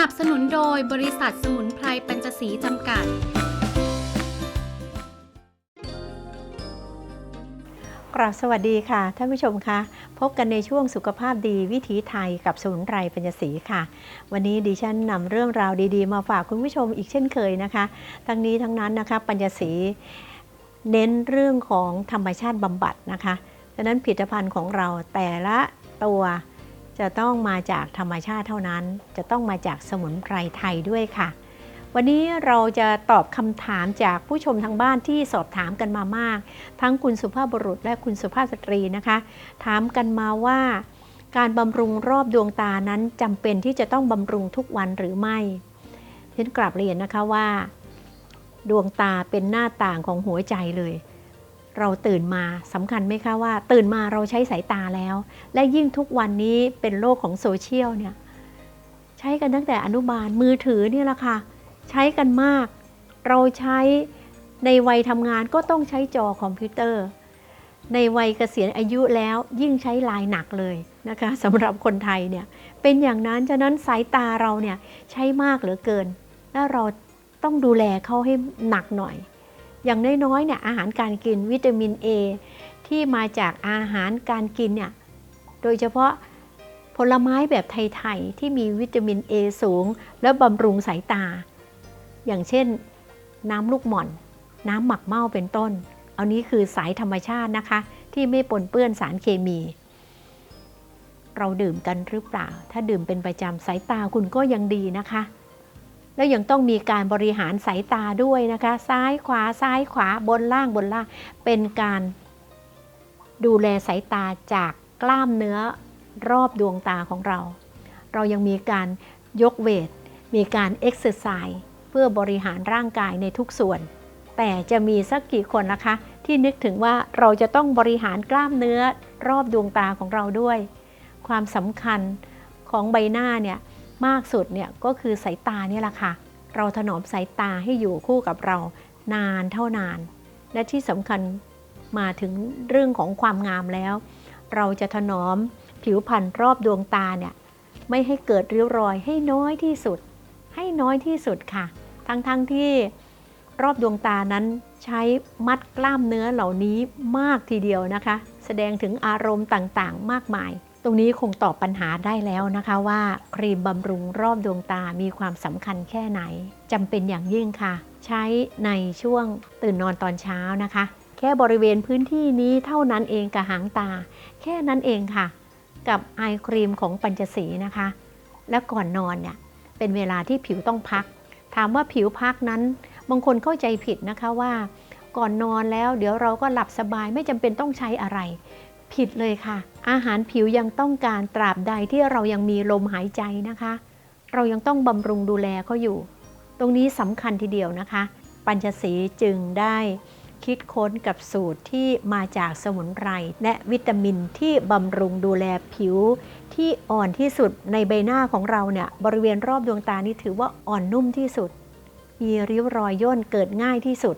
นับสนุนโดยบริษัทสมุนไพรปัญจศรีจำกัด กราบสวัสดีค่ะท่านผู้ชมคะพบกันในช่วงสุขภาพดีวิถีไทยกับสมุนไพรปัญญศรีค่ะ วันนี้ดิฉันนำเรื่องราวดีๆ มาฝากคุณผู้ชมอีกเช่นเคยนะคะ ทั้งนี้ทั้งนั้นนะคะปัญญศรีเน้นเรื่องของธรรมชาติบำบัดนะคะดังนั้นผลิตภัณฑ์ของเราแต่ละตัว จะต้องมาจากธรรมชาติเท่านั้น จะต้องมาจากสมุนไพรไทยด้วยค่ะ วันนี้เราจะตอบคำถามจากผู้ชมทางบ้านที่สอบถามกันมามาก ทั้งคุณสุภาพบุรุษและคุณสุภาพสตรีนะคะ ถามกันมาว่า การบำรุงรอบดวงตานั้นจำเป็นที่จะต้องบำรุงทุกวันหรือไม่ฉันกลับเรียนนะคะว่า ดวงตาเป็นหน้าต่างของหัวใจเลย เราตื่นมาสำคัญไหมคะว่า ตื่นมาเราใช้สายตาแล้ว และยิ่งทุกวันนี้เป็นโลกของโซเชียลเนี่ยใช้กันตั้งแต่อนุบาลมือถือเนี่ยแหละค่ะใช้กันมาก เราใช้ในวัยทำงานก็ต้องใช้จอคอมพิวเตอร์ ในวัยเกษียณอายุแล้วยิ่งใช้ไลายหนักเลยนะคะสำหรับคนไทยเนี่ยเป็นอย่างนั้นฉะนั้นสายตาเราเนี่ยใช้มากเหลือเกิน และเราต้องดูแลเขาให้หนักหน่อย อย่างน้อยๆเนี่ยอาหารการกินวิตามิน A ที่มาจากอาหารการกินเนี่ยโดยเฉพาะผลไม้แบบไทยๆที่มีวิตามิน A สูง และบำรุงสายตา อย่างเช่น น้ำลูกหม่อน น้ำหมักเมาเป็นต้น เอานี้คือสายธรรมชาตินะคะ ที่ไม่ปนเปื้อนสารเคมี เราดื่มกันหรือเปล่า ถ้าดื่มเป็นประจำสายตาคุณก็ยังดีนะคะ แล้วยังต้องมีการบริหารสายตาด้วยนะคะ ซ้ายขวาซ้ายขวาบนล่างบนล่าง เป็นการดูแลสายตาจากกล้ามเนื้อรอบดวงตาของเรา เรายังมีการยกเวท มีการเอ็กซ์ไซส์เพื่อบริหารร่างกายในทุกส่วน แต่จะมีสักกี่คนนะคะ ที่นึกถึงว่าเราจะต้องบริหารกล้ามเนื้อรอบดวงตาของเราด้วย ความสำคัญของใบหน้าเนี่ย มากสุดเนี่ยก็คือสายตาเนี่ยแหละค่ะ เราถนอมสายตาให้อยู่คู่กับเรานานเท่านาน และที่สำคัญมาถึงเรื่องของความงามแล้ว เราจะถนอมผิวพรรณรอบดวงตาเนี่ยไม่ให้เกิดริ้วรอยให้น้อยที่สุด ให้น้อยที่สุดค่ะ ทั้งๆทที่รอบดวงตานั้นใช้มัดกล้ามเนื้อเหล่านี้มากทีเดียวนะคะ แสดงถึงอารมณ์ต่างๆ มากมาย ตรงนี้คงตอบปัญหาได้แล้วนะคะว่า ครีมบำรุงรอบดวงตามีความสำคัญแค่ไหนจำเป็นอย่างยิ่งค่ะ ใช้ในช่วงตื่นนอนตอนเช้านะคะ แค่บริเวณพื้นที่นี้เท่านั้นเองกับหางตา แค่นั้นเองค่ะ กับไอครีมของปัญจสีนะคะ และก่อนนอนเนี่ยเป็นเวลาที่ผิวต้องพัก ถามว่าผิวพักนั้น บางคนเข้าใจผิดนะคะว่า ก่อนนอนแล้วเดี๋ยวเราก็หลับสบายไม่จำเป็นต้องใช้อะไร ผิดเลยค่ะ อาหารผิวยังต้องการตราบใดที่เรายังมีลมหายใจนะคะ เรายังต้องบำรุงดูแลเขาอยู่ ตรงนี้สำคัญทีเดียวนะคะ ปัญชสีจึงได้คิดค้นกับสูตรที่มาจากสมุนไพรและวิตามินที่บำรุงดูแลผิว ที่อ่อนที่สุดในใบหน้าของเราเนี่ยบริเวณรอบดวงตานี่ถือว่าอ่อนนุ่มที่สุด มีริ้วรอยย่นเกิดง่ายที่สุด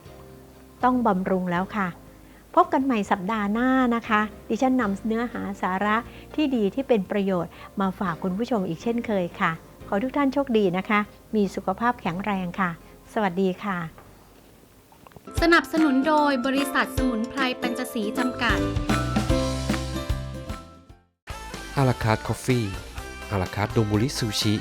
ต้องบำรุงแล้วค่ะ พบกันใหม่สัปดาห์หน้านะคะ ดิฉันนำเนื้อหาสาระที่ดีที่เป็นประโยชน์มาฝากคุณผู้ชมอีกเช่นเคยค่ะ ขอทุกท่านโชคดีนะคะ มีสุขภาพแข็งแรงค่ะ สวัสดีค่ะ สนับสนุนโดยบริษัทสมุนไพรปัญจศรีจำกัดอาราคาร์ดคอฟฟี่อาราคาร์ดโดมูริซูชิ